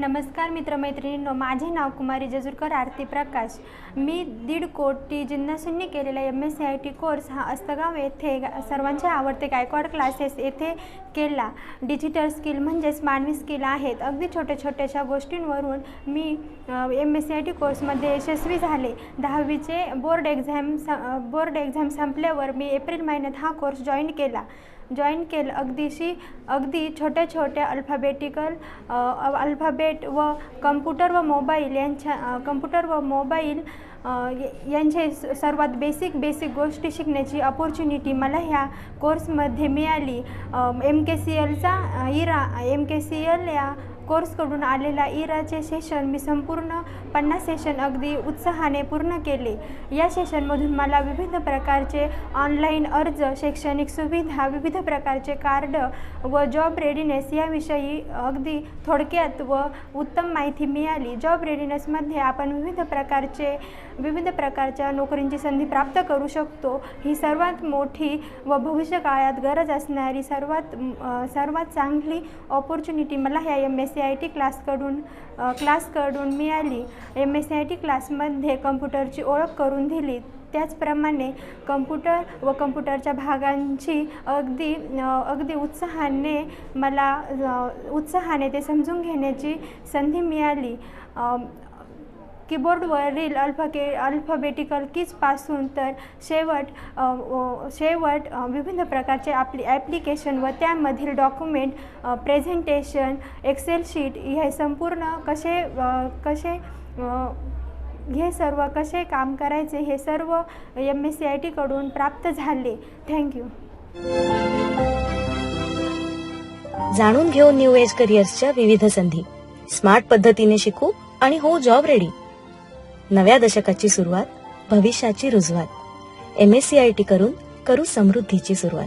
नमस्कार मित्रमैत्रिणींनो माझे नाव कुमारी जजूरकर आरती प्रकाश. मी दीड कोटी जिज्ञासूंनी केलेला M S C I T course हा अस्तगाव येथे गा- सर्वांचे आवडते गायकवाड क्लासेस येथे केला. डिजिटल स्किल म्हणजेच मानवी स्किल आहेत. अगदी छोट्या छोट्याशा गोष्टींवरून मी M S C I T कोर्समध्ये यशस्वी झाले. दहावीचे बोर्ड एक्झाम स बोर्ड एक्झाम संपल्यावर मी एप्रिल महिन्यात हा कोर्स जॉईन केला. जॉईन केलं. अगदीशी अगदी छोट्या छोट्या अल्फाबेटिकल अल्फाबेट व कम्प्युटर व मोबाईल यांच्या कम्प्युटर व मोबाईल यांचे स- सर्वात बेसिक बेसिक गोष्टी शिकण्याची अपॉर्च्युनिटी मला ह्या कोर्समध्ये मिळाली. एम के सी एलचा इरा एम के सी एल या कोर्सकडून आलेला इराचे सेशन मी संपूर्ण पन्नास सेशन अगदी उत्साहाने पूर्ण केले. या सेशनमधून मला विविध प्रकारचे ऑनलाईन अर्ज शैक्षणिक सुविधा विविध प्रकारचे कार्ड व जॉब रेडिनेस याविषयी अगदी थोडक्यात व उत्तम माहिती मिळाली. जॉब रेडिनेसमध्ये आपण विविध प्रकारचे विविध प्रकारच्या नोकरींची संधी प्राप्त करू शकतो. ही सर्वात मोठी व भविष्यकाळात गरज असणारी सर्वात सर्वात चांगली ऑपॉर्च्युनिटी मला ह्या M S C C I T क्लासकडून क्लासकडून मिळाली. M S C I T क्लासमध्ये कम्प्युटरची ओळख करून दिली. त्याचप्रमाणे कम्प्युटर व कम्प्युटरच्या भागांची अगदी अगदी उत्साहाने मला उत्साहाने ते समजून घेण्याची संधी मिळाली. कीबोर्डवरील अल्फाके अल्फाबेटिकल कीजपासून तर शेवट शेवट विभिन्न विविध प्रकारचे आपली ॲप्लिकेशन व त्यामधील डॉक्युमेंट प्रेझेंटेशन एक्सेल शीट हे संपूर्ण कसे कसे हे सर्व कसे काम करायचे हे सर्व एम एस सी आय टीकडून प्राप्त झाले. थँक्यू जाणून घेऊ न्यू एज करिअर्सच्या विविध संधी. स्मार्ट पद्धतीने शिकू आणि हो जॉब रेडी नव्या दशकाची सुरुवात भविष्याची रुजवात. M S C I T करून करू समृद्धीची सुरुवात.